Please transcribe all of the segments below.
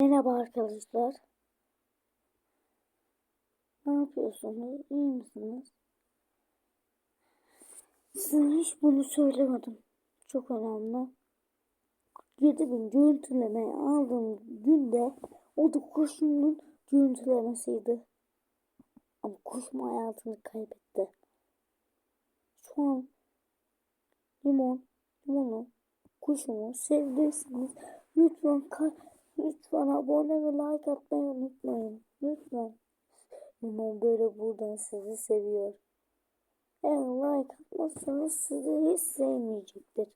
Merhaba arkadaşlar. Ne yapıyorsunuz? İyi misiniz? Size hiç bunu söylemedim. Çok önemli. 7000 görüntüleme aldığım günde o da kuşumun görüntülemesiydi. Ama kuşum hayatını kaybetti. Şu an limon, limonu, kuşumu sevdiyseniz lütfen kay Lütfen abone ve like atmayı unutmayın. Lütfen. Limon böyle buradan sizi seviyor. Eğer like atmazsanız sizi hiç sevmeyecektir.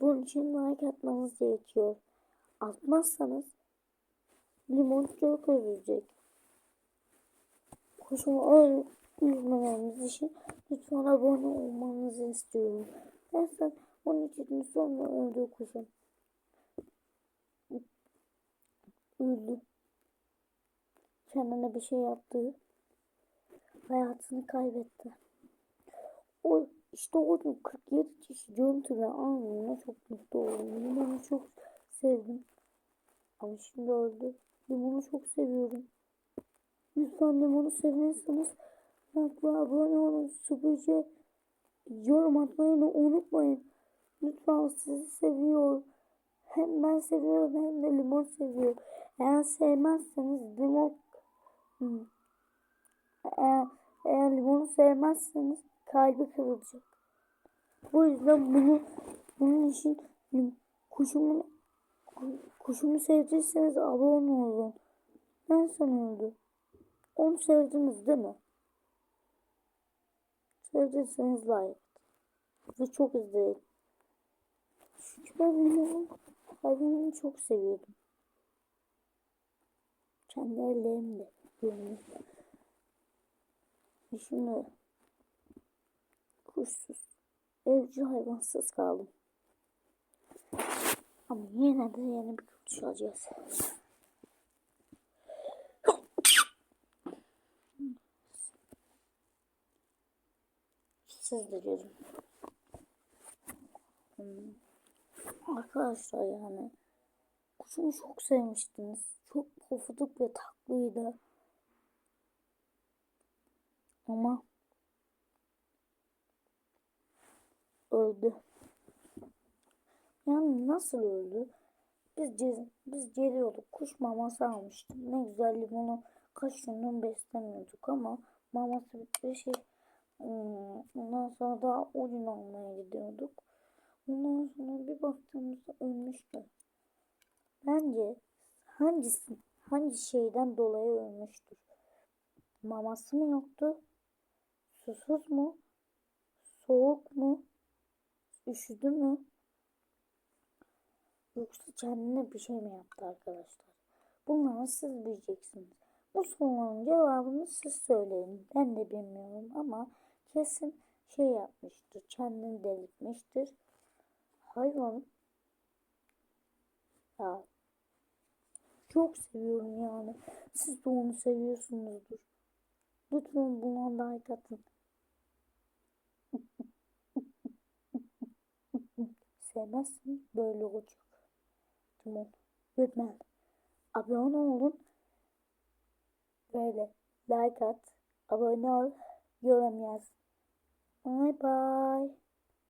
Bunun için like atmanız gerekiyor. Atmazsanız limon çok üzülecek. Öyle üzmemeniz için lütfen abone olmanızı istiyorum. Dersen 12 gün sonra öldü kuşum. Öldü. Kendine bir şey yaptı. Hayatını kaybetti. O işte o gün 47 kişi görüntüle anlamına çok mutlu oldum. Limon'u çok sevdim. Ama şimdi öldü. Limon'u çok seviyorum. Lütfen Limon'u seviyorsanız ve abone olun. Sıkıcı yorum atmayı unutmayın. Lütfen sizi seviyorum. Hem ben seviyorum hem de limon seviyor. Eğer sevmezseniz limon eğer, eğer limonu sevmezseniz kalbi kırılacak. Bu yüzden bunu bunun için kuşumu kuşumu sevdiyseniz abone olun. Ben sanıyordum. Onu sevdiniz değil mi? Sevdiyseniz like. Ve çok izleyin. Çünkü ben limonu hayvanımı çok seviyordum. Kendi ellerimle yapıyorum. Şimdi kuşsuz, evcil hayvansız kaldım. Ama yine de yeni bir kuş alacağız. Siz de görün. Hmm. Arkadaşlar yani kuşumu çok sevmiştiniz. Çok pofuduk ve tatlıydı. Ama öldü. Yani nasıl öldü? Biz biz geliyorduk. Kuş maması almıştık. Ne güzel limonu kaç gündür beslemiyorduk ama maması şey hmm, ondan sonra da o gün almaya gidiyorduk. Ondan sonra bir baktığımızda ölmüştü. Bence hangisi hangi şeyden dolayı ölmüştür? Maması mı yoktu? Susuz mu? Soğuk mu? Üşüdü mü? Yoksa kendine bir şey mi yaptı arkadaşlar? Bunları siz bileceksiniz. Bu sorunun cevabını siz söyleyin. Ben de bilmiyorum ama kesin şey yapmıştır. Kendini delirtmiştir. Hayvan ya çok seviyorum yani. Siz de onu seviyorsunuzdur. Lütfen buna like atın. Sevmezsin böyle olacak. Tamam. Lütfen abone olun. Böyle like at. Abone ol. Yorum yaz. Bye bye.